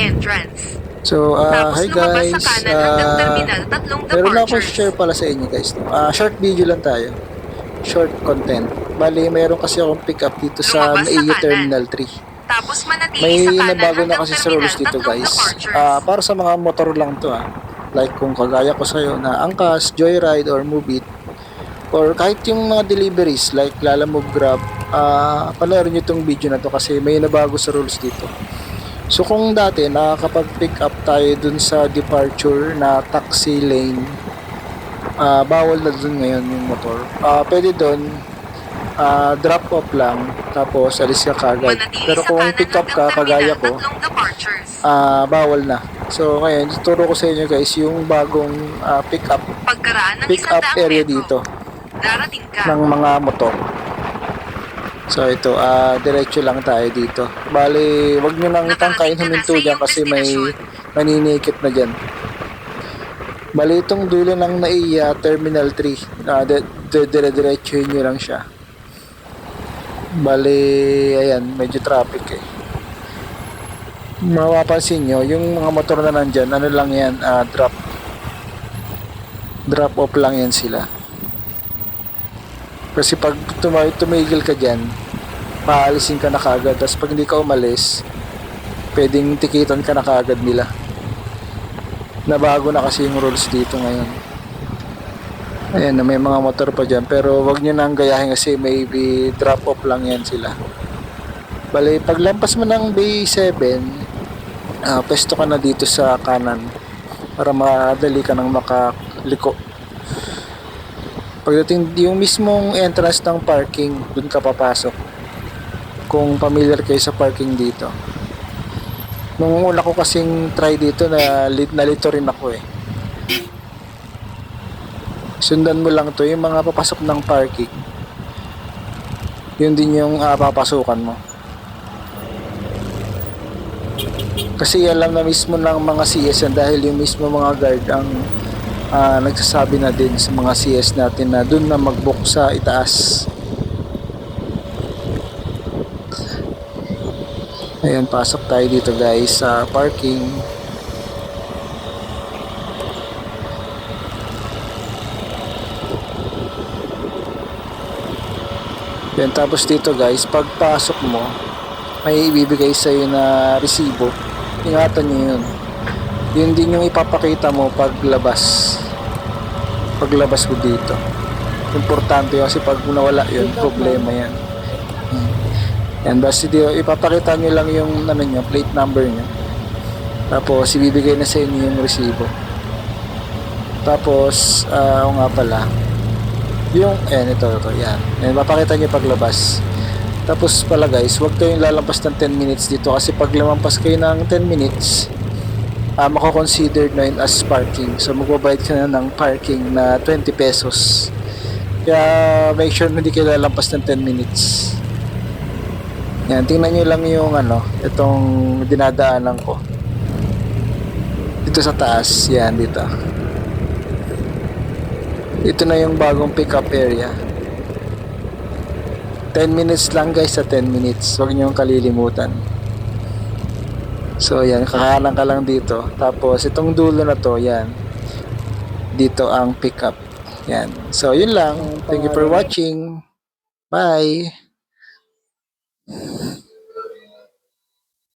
entrance. So, ah, Tapos hi guys. sa kanan hanggang Ah, terminal, tatlong meron departures. share pala sa inyo guys. No? Ah, short video lang tayo. Short content. Bali, meron kasi akong pick up dito sa Lumabas sa Maiyo. Terminal 3. Tapos manatili May sa kanan nabago na kasi sa rules dito guys. Ah, para sa mga motor lang to ah. Like kung kagaya ko sa'yo na Angkas, Joyride, or Move It. Or kahit yung mga deliveries like Lala Move Grab. Ah, panoorin nyo itong video na to kasi may nabago sa rules dito. So kung dati nakakapag-pick up tayo dun sa departure na taxi lane, ah, bawal na dun ngayon yung motor. Ah, pwede dun ah, drop off lang tapos alis ka kagad. Pero kung pick up ka kagaya ko, ah, bawal na. So ngayon, tuturo ko sa inyo guys yung bagong ah, pick up pick up area dito ng mga motor. So ito, ah diretso lang tayo dito. Bali, wag nyo nang tangkain huminto dyan kasi may maninikip na dyan. Bali, itong dulo ng NAIA Terminal 3. Ah, de, de, dire-diretsuhin nyo lang siya. Bali, ayan, medyo traffic eh. Mapapansin nyo, yung mga motor na nandyan, ano lang yan, ah, drop. Drop off lang yan sila. Kasi pag tumay, tumigil ka dyan, paalisin ka na kagad. Tapos pag hindi ka umalis, pwedeng tikitan ka na kagad nila. Nabago na kasi yung rules dito ngayon. Ayan, na may mga motor pa dyan. Pero wag nyo nang gayahin kasi maybe drop off lang yan sila. Bali, paglampas mo ng Bay 7, ah, pwesto ka na dito sa kanan para madali ka nang makaliko. Pagdating yung mismong entrance ng parking, dun ka papasok. Kung familiar kayo sa parking dito. Nung una ko kasing try dito na lit nalito rin ako eh. Sundan mo lang to yung mga papasok ng parking. Yun din yung ah, papasukan mo. Kasi alam na mismo ng mga CS yan dahil yung mismo mga guard ang ah, nagsasabi na din sa mga CS natin na dun na mag-book sa itaas. Ayan, pasok tayo dito guys sa parking. Yan, tapos dito guys, pagpasok mo, may ibibigay sa'yo na resibo. Ingatan nyo yun. Yun din yung ipapakita mo paglabas. Paglabas mo dito. Importante yun kasi pag nawala yun, problema yan. Hmm. Yan, basta dito, ipapakita nyo lang yung ano nyo, plate number nyo. Tapos, ibibigay na sa inyo yung resibo. Tapos, oo nga pala, yung, ayan, ito, ito, yan. Yan, mapakita nyo paglabas. Tapos pala guys, huwag kayong lalampas ng 10 minutes dito kasi pag lamampas kayo ng 10 minutes, uh, mako-consider na yun as parking. So magbabayad ka na ng parking na 20 pesos. Kaya make sure hindi kayo lalampas ng 10 minutes. Yan, tingnan nyo lang yung ano, itong dinadaanan ko. Dito sa taas, yan, dito. Ito na yung bagong pickup area. 10 minutes lang guys sa 10 minutes. Huwag nyo kalilimutan. So yan, kakanan ka lang dito. Tapos itong dulo na to, yan. Dito ang pickup. Yan. So yun lang. Thank you for watching. Bye.